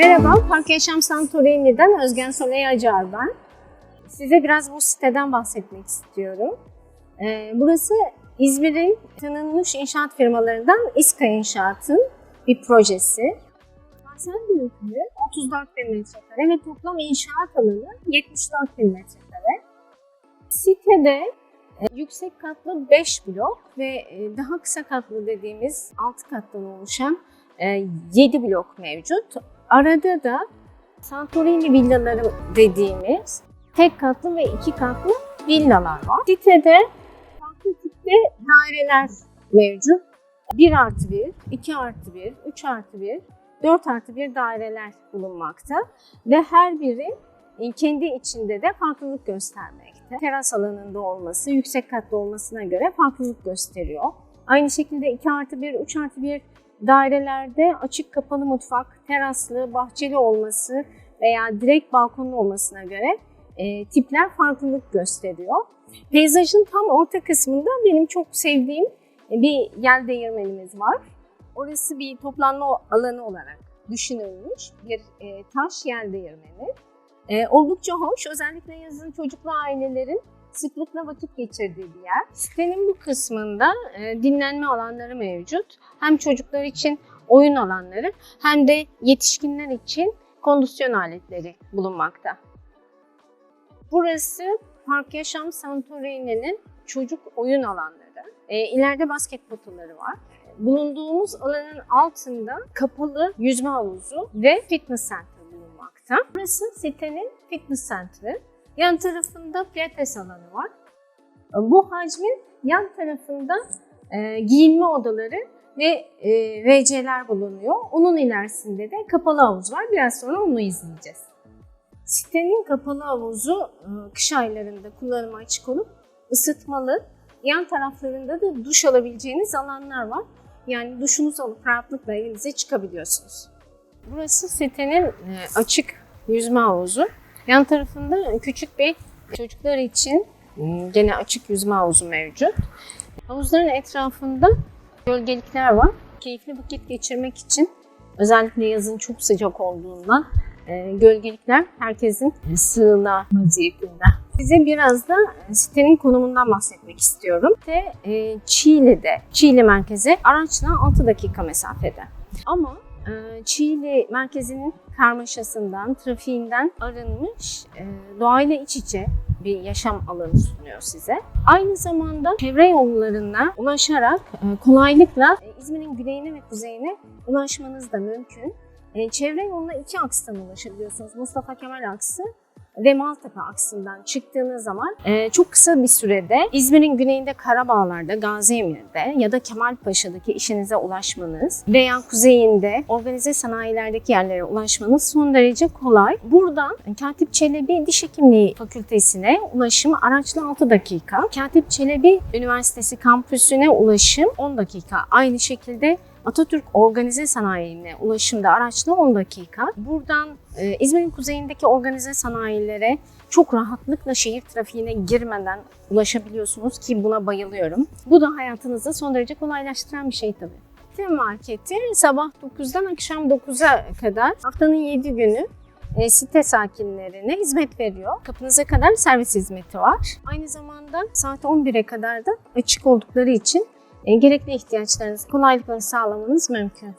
Merhaba, Park Yaşam Santorini'den Özgen Soley Acar ben. Size biraz bu siteden bahsetmek istiyorum. Ee, burası İzmir'in tanınmış inşaat firmalarından İSKA İnşaat'ın bir projesi. Parsel büyüklüğü 34 bin metrekare ve toplam inşaat alanı 74 bin metrekare. Sitede e, yüksek katlı 5 blok ve e, daha kısa katlı dediğimiz 6 kattan oluşan 7 blok mevcut. Arada da Santorini villaları dediğimiz tek katlı ve iki katlı villalar var. Sitede farklı tipte daireler mevcut. 1 artı 1, 2 artı 1, 3 artı 1, 4 artı 1 daireler bulunmakta. Ve her biri e, kendi içinde de farklılık göstermekte. Teras alanında olması, yüksek katlı olmasına göre farklılık gösteriyor. Aynı şekilde 2 artı 1, 3 artı 1 dairelerde açık kapalı mutfak, teraslı, bahçeli olması veya direkt balkonlu olmasına göre e, tipler farklılık gösteriyor. Peyzajın tam orta kısmında benim çok sevdiğim bir yel değirmenimiz var. Orası bir toplanma alanı olarak düşünülmüş bir e, taş yel değirmeni. E, oldukça hoş, özellikle yazın çocuklu ailelerin sıklıkla vakit geçirdiği bir yer. Sitenin bu kısmında e, dinlenme alanları mevcut. Hem çocuklar için oyun alanları hem de yetişkinler için kondisyon aletleri bulunmakta. Burası Park Yaşam Santorini'nin çocuk oyun alanları. E, ileride basket potaları var. Bulunduğumuz alanın altında kapalı yüzme havuzu ve fitness center bulunmakta. Burası sitenin fitness center'ı. Yan tarafında pilates alanı var. Bu hacmin yan tarafında e, giyinme odaları ve e, WC'ler bulunuyor. Onun ilerisinde de kapalı havuz var. Biraz sonra onu izleyeceğiz. Sitenin kapalı havuzu e, kış aylarında kullanıma açık olup ısıtmalı. Yan taraflarında da duş alabileceğiniz alanlar var. Yani duşunuzu alıp rahatlıkla evinize çıkabiliyorsunuz. Burası sitenin e, açık yüzme havuzu. Yan tarafında küçük bir çocuklar için ım, gene açık yüzme havuzu mevcut. Havuzların etrafında gölgelikler var. Keyifli vakit geçirmek için özellikle yazın çok sıcak olduğundan e, gölgelikler herkesin sığınağı vaziyetinde. Size biraz da sitenin konumundan bahsetmek istiyorum. Site e, Çiğli'de, Çiğli merkeze araçla 6 dakika mesafede. Ama Çiğli merkezinin karmaşasından, trafiğinden arınmış, e, doğayla iç içe bir yaşam alanı sunuyor size. Aynı zamanda çevre yollarına ulaşarak e, kolaylıkla e, İzmir'in güneyine ve kuzeyine ulaşmanız da mümkün. Çevre yoluna iki akstan ulaşabiliyorsunuz. Mustafa Kemal aksı ve Maltepe aksından çıktığınız zaman e, çok kısa bir sürede İzmir'in güneyinde Karabağlar'da, Gaziemir'de ya da Kemalpaşa'daki işinize ulaşmanız veya kuzeyinde organize sanayilerdeki yerlere ulaşmanız son derece kolay. Buradan Katip Çelebi Diş Hekimliği Fakültesine ulaşım araçla 6 dakika. Katip Çelebi Üniversitesi kampüsüne ulaşım 10 dakika. Aynı şekilde Atatürk Organize Sanayi'ne ulaşımda araçla 10 dakika. Buradan e, İzmir'in kuzeyindeki organize sanayilere çok rahatlıkla şehir trafiğine girmeden ulaşabiliyorsunuz ki buna bayılıyorum. Bu da hayatınızı son derece kolaylaştıran bir şey tabii. Tem marketi sabah 9'dan akşam 9'a kadar haftanın 7 günü e, site sakinlerine hizmet veriyor. Kapınıza kadar servis hizmeti var. Aynı zamanda saat 11'e kadar da açık oldukları için gerekli ihtiyaçlarınızı kolaylıkla sağlamanız mümkün.